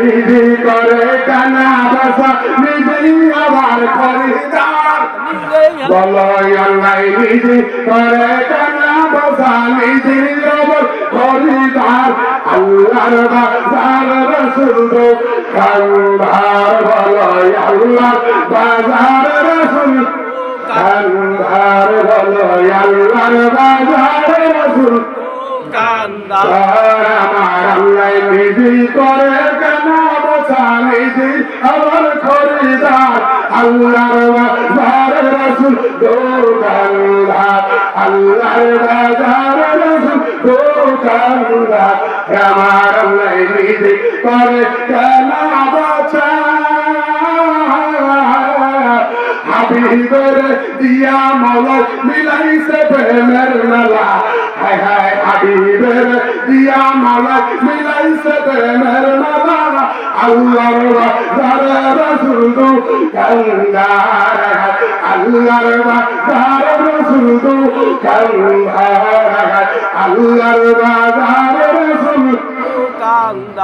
নিজে করে কানা বাসা নিজেই আবার খরিদার বলো আল্লাহ নিজে করে কানা বাসা নিজেই আবার খরিদার আল্লাহর বাজার রসুল কান্ধার বলো আল্লাহ বাজার রসুল কান্ধার নিজে আমার খরিদার, আল্লাহর বাজার রসুল দোকানদার আল্লাহর বাজার রসুল দোকানদার আমার আল্লাহ নিজে মিলাইছে প্রেমের আল্লাহর বাজারে রসুল দু কান্দার আল্লাহর বাজারে রসুল দু কান্দার আল্লাহর বাজারে রসুল কান্দা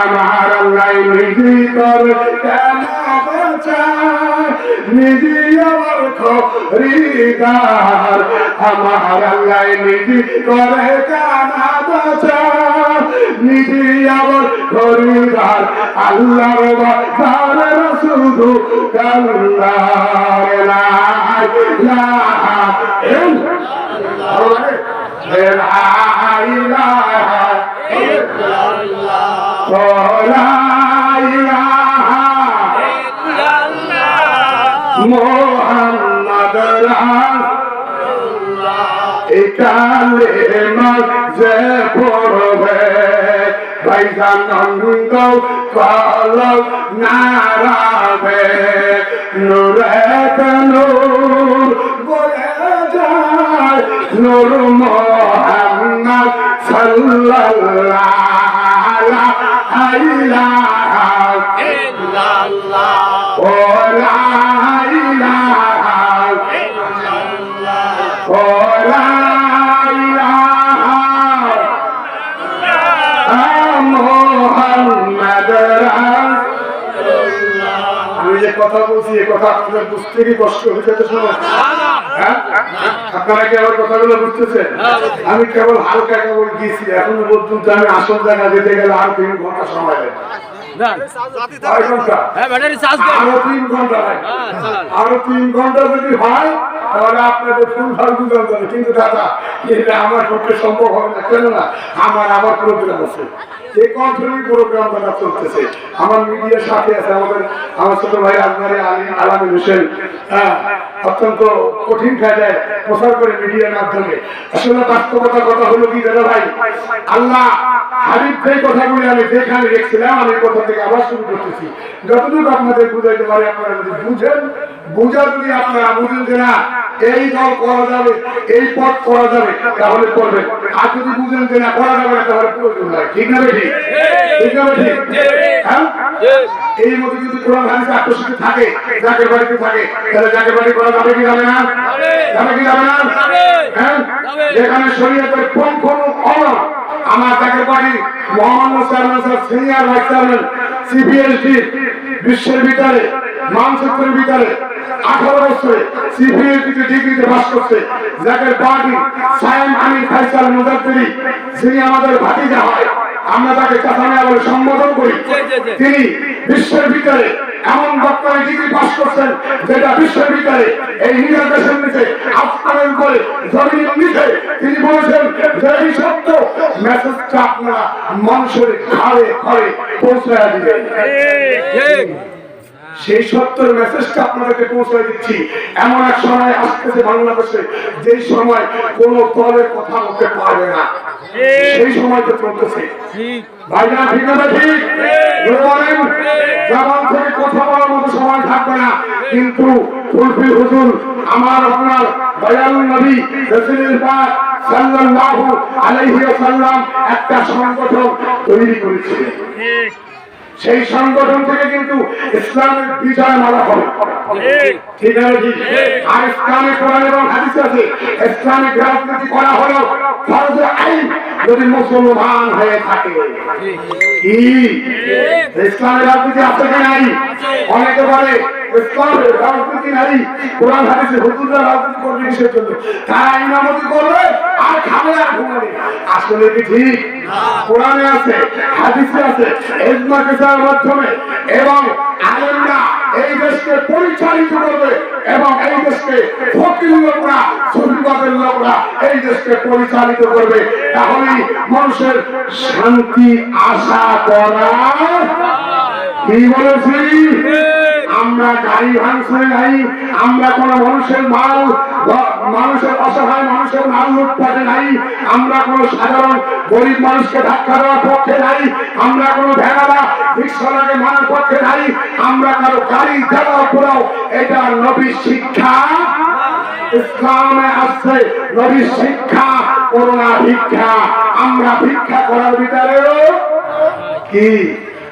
আমার আল্লাহ নিজে করে কেন বাঁচায় নিজে আমার খরিদার আমার আল্লাহ নিজে করে কেন বাঁচায় নিজে আমার খরিদার আল্লাহর বাজার শুধু কান্দার লা ইলাহা ইল্লাল্লাহ। লা ইলাহা মোহাম্মদ একালে মাঝে পড়বে ভাইজানন্দ কলক নারাবে নুরে নূর বয়ে যায় নূর মোহাম্মদ সাল্লাল্লাহ ইলাহা ইল্লাল্লাহ। ও হ্যাঁ? বুঝতেছেন? আমি কেবল হালকা কেবল গিয়েছি, এখনও পর্যন্ত আমি আসল জায়গা যেতে গেলে আর তিন ঘণ্টা সময় লাগে হ্যাঁ আরও তিন ঘণ্টা যদি তাহলে আপনাদের যাবে। কিন্তু দাদা এটা আমার পক্ষে সম্ভব হবে না। কেন না? আমার আমার প্রোগ্রাম আছে। এই প্রোগ্রাম দ্বারা চলতেছে। আমার মিডিয়ার সাথে আছে আমাদের আমার ছোট ভাই আজমারে আলী আলামী হোসেন। হ্যাঁ। অত্যন্ত কঠিন কাজে প্রচার করে মিডিয়ার মাধ্যমে। আসলে বাস্তবতা কথা হলো কি দাদা ভাই? আল্লাহ হাবিব যে কথাগুলি আমি যেখানে রেখেছিলাম আমি কথা থেকে আবার শুরু করতেছি। যতটুকু আপনাদের বুঝাইতে পারি আপনারা যদি বুঝেন বুঝা যদি আপনারা বুঝেন যে না এই দল করা যাবে এই পথ করা যাবে তাহলে করবেন। আর যদি বুঝেন যে না করা যাবে না তাহলে প্রয়োজন নাই। ঠিক না ঠিক ঠিক না ঠিক হ্যাঁ? এই মতো যদি কোরআন হাদিসে আকর্ষিত থাকে যাকে বাড়িতে থাকে তাহলে যাকে বাড়ি করা যাবে কি যাবে না? যাবে। কি যাবে না? হ্যাঁ? যেখানে শরীয়তের পঙ্খ অমর আমার বাড়ি Mohammad sir senior vice chairman বিশ্বের ভিতরে মানচিত্রের ভিতরে আঠারো বছরে ডিগ্রিতে পাস করছে। যাকে পার্টি সায়েম আমির ফাইসাল মুজাদ্দিরি যিনি আমাদের ভাতিজা হয়। আমরা তাকে চাচামিয়া বলে সম্বোধন করি। তিনি বিশ্বের ভিতরে এমন ডক্টরেট ডিগ্রি পাশ করছেন যেটা বিশ্বের ভিতরে এই নিজের দেশের নিচে আফগানের করে জমির নিচে তিনি বলেছেন যে এই সত্য মেসেজটা আপনারা মানুষের ঘরে ঘরে পৌঁছে দিবেন সেই সত্যের মেসেজটা আপনাদেরকে পৌঁছে দিচ্ছি। এমন এক সময় আসতেছে বাংলাদেশে, যে সময় কোন দলের কথা বলতে পারবে না। সেই সময় তো চলতেছে। কথা বলার সময় থাকবে না। কিন্তু আমার আপনার একটা সংগঠন তৈরি করেছিলেন। সেই সংগঠন থেকে কিন্তু ইসলামের বিজয় মালা হবে। ঠিক আছে আর কোরআন এবং হাদিস আছে ইসলামিক রাজনীতি করা হলো ফরজে আইন যদি মুসলমান হয়ে থাকে। কি ইসলামের রাজনীতি আছে কি নাই? অনেকে বলে ইসলামের রাজনীতি নাই কোরআন হাদিসে হুজুররা রাজনীতি করবে কিসের জন্য? তারা ইমামতি করবে আর খাবে আর ঘুমাবে। আসলে কি ঠিক? কোরআনে আছে হাদিসে আছে ইজমা কিসার মাধ্যমে এবং আলেমরা এই দেশকে পরিচালিত করবে এবং এই দেশকে ফকির লোকরা সুফিবাদের লোকরা এই দেশকে পরিচালিত করবে। তাহলেই মানুষের শান্তি আশা করা কি বলেছি? আমরা গাড়ি ভাঙছে নাই, আমরা কোন মানুষের মাল, মানুষের অসহায় মানুষের মাল লুটপাটে নাই, আমরা কোন সাধারণ গরিব মানুষকে ধাক্কা দেওয়ার পক্ষে নাই, আমরা কোন ভেড়ারা রিক্সালাকে মানার পক্ষে নাই, আমরা কারও গাড়ি জ্বালাও পুরাও এটা নবীর শিক্ষা। ইসলামে আসছে নবীর শিক্ষা, করোনা ভিক্ষা। আমরা ভিক্ষা করার ভিতরেও কি?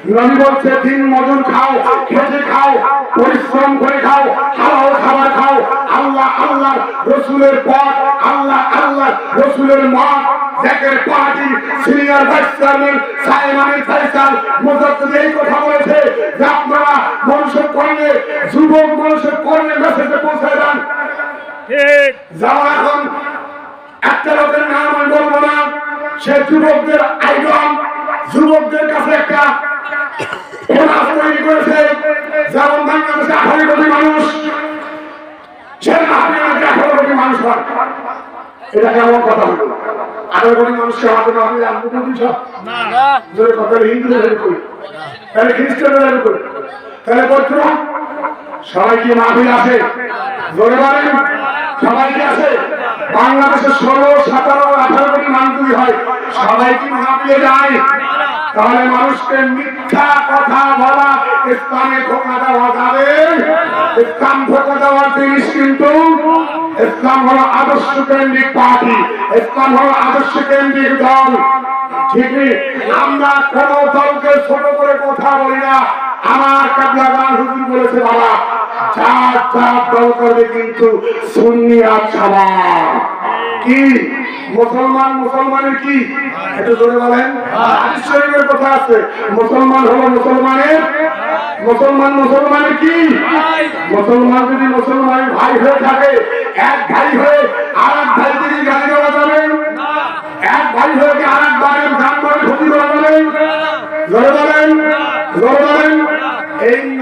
নবী বলছে দিন মজুর খাও খেটে খাও পরিশ্রম করে খাও হালাল খাবার খাও। আল্লাহ আল্লাহ রসুলের পথ আল্লাহ আল্লাহ রসুলের মত। জ্যাকের পার্টি সিনিয়র ভাইস চেয়ারম্যান সাইমানি ফাইসাল মুজাদ্দিদ এই কথা বলেছে যে আপনারা মানুষের কর্মে যুবক মানুষের কর্মে মেসেজে পৌঁছে দেন। ঠিক। যারা এখন একটা লোকের নাম আমি বলব না সে যুবকদের আইডল যুবকদের কাছে একটা প্রয়াস তৈরি করেছে যেমন বাংলাদেশে আঠারো কোটি মানুষ সে নাকি আঠারো কোটি মানুষ হয়। এটা কেমন কথা হলো আঠারো কোটি মানুষকে আমাদের আমি জানব কোটি সব না। জোরে কথা হিন্দুদের হেল্প করি তাহলে খ্রিস্টানদের হেল্প করি। তাহলে বলছো সবাই কি মাহফিল আছে? জোরে বলেন সবাই কি আছে? বাংলাদেশের ষোলো সতেরো আঠারো কোটি মানুষ হয় সবাই কি মাহফিলে যায়? তাহলে মানুষকে মিথ্যা কথা বলা ইসলামে ধোকা দেওয়া যাবে। ইসলাম ধোকা দেওয়ার জিনিস কিন্তু ইসলাম হলো আদর্শ কেন্দ্রিক পার্টি। ইসলাম হলো আদর্শ কেন্দ্রিক দল। ঠিকই আমরা কোন দলকে ছোট করে কথা বলি না। আমার কাবলা গান হুজুর বলেছে, বাবা চার চার দল করবে কিন্তু সুন্নি আর সবার কি? মুসলমান, মুসলমানের কি? একটু জোরে বলেন। হাদিস শরীফের কথা আছে। মুসলমান হলো মুসলমানের? মুসলমান, মুসলমানের কি? মুসলমান যদি মুসলমানের ভাই হয়ে থাকে, এক ভাই হয়ে আর এক ভাই যদি গালি দেওয়া যাবে? এক ভাই হয়ে আর এক ভাইয়ের যানবাহনে ক্ষতি করা যাবে? জোরে বলেন। জোরে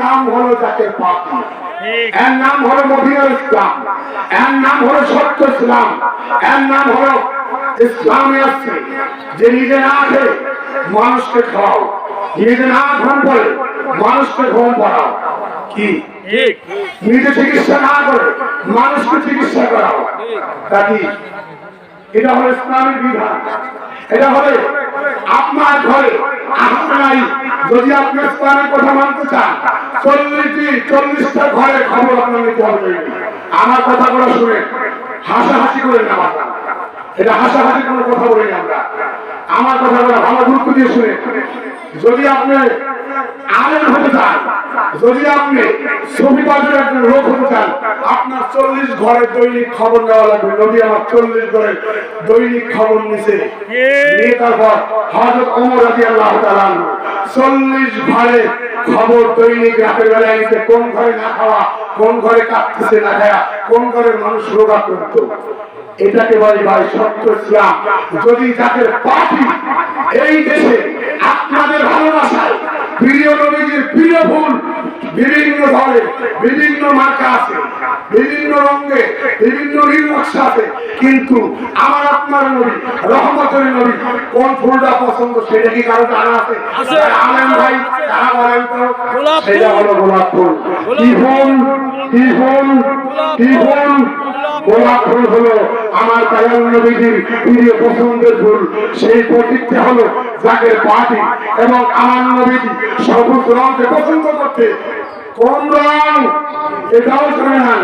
নাম হলো পাপি ঠিক। এর নাম হলো মদিনার ইসলাম। এর নাম হলো সত্য ইসলাম। এর নাম হলো ইসলামে আছে যে নিজে না খেয়ে মানুষকে খাওয়াও। নিজে না ঘুম পড়ে মানুষকে ঘুম পড়াও। কি? নিজে চিকিৎসা না করে মানুষকে চিকিৎসা করাও। তা কি? এটা হলো ইসলামের বিধান। এটা হলে আপনার ঘরে আপনারাই যদি আপনি ইসলামের কথা মানতে চান চল্লিশটি চল্লিশটা ঘরে খবর আপনার নিতে হবে। আমার কথাগুলো শুনে হাসাহাসি করে নেওয়া এটা হাসাহাসি কোনো কথা বলিনি আমরা। আমার কথাগুলো ভালো গুরুত্ব দিয়ে শুনে। যদি আপনি আলেম হতে চান, যদি আপনি ছবিবাজের একজন লোক হতে চান, আপনার চল্লিশ ঘরের দৈনিক খবর নেওয়া লাগবে। নদী আমার চল্লিশ ঘরের দৈনিক খবর নিছে। তারপর হজরত অমর রাজি আল্লাহ চল্লিশ ঘরে খবর দৈনিক রাতের বেলায় নিতে কোন ঘরে না খাওয়া, কোন ঘরে কাঁদতেছে না খাওয়া কোন ঘরের মানুষ রোগাক্রান্ত এটাকে বলে ভাই সত্য ইসলাম। যদি যাদের পার্টি এই দেশে আপনাদের ভালোবাসায় প্রিয় নবীজির প্রিয় ফুল বিভিন্ন ধরনের বিভিন্ন মার্কা আছে বিভিন্ন রঙে বিভিন্ন নীল আছে কিন্তু আমার আপনার নবী রহমতের নবী কোন ফুলটা পছন্দ সেটা কি কারও জানা আছে? আছে। ভাই তারা বলেন তো সেটা হলো গোলাপ ফুল। কি ফুল। কি ফুল কি ফুল। গোলাপ ফুল হলো আমার দয়াল নবীজির প্রিয় পছন্দের ফুল। সেই প্রতীকটা হলো যাকে পার্টি এবং আমার নবীজি সবুজ রঙকে পছন্দ করতে কোন রং, এটাও জানে না।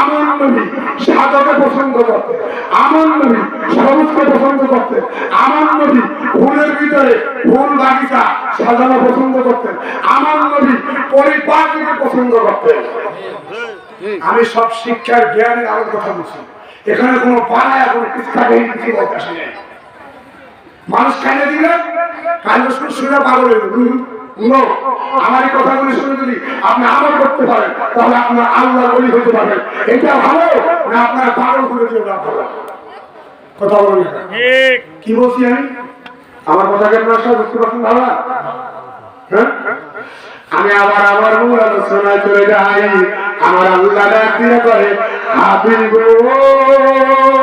আমার নবী সাদাকে পছন্দ করতে, আমার নবী সবুজকে পছন্দ করতে, আমার নবী ফুলের ভিতরে ফুল বাগিচা সাজানো পছন্দ করতেন আমার নবী পরিপাটিকে পছন্দ করতেন আমি সব শিক্ষার জ্ঞানের আলোর কথা বলছি। এখানে কোনো পাড়ায় কোনো কিস্তাকে কিছু বলতে আসি নাই। মানুষ খাইয়ে দিলে কাল শুনে পাগল আমার এই কথাগুলি শুনে যদি আপনি আমল করতে পারেন তাহলে আপনার আল্লাহ বলি হতে পারবেন। এটা ভালো না আপনার পাগল করে দিয়ে না ভালো কথা বলুন ঠিক। কি বলছি আমি? আমার কথাকে আপনার সব বুঝতে পারছেন ভালো না? হ্যাঁ? আমি আবার আমার মূল আলোচনায় চলে যাই। আমার আল্লাহ করে হাবিব গো।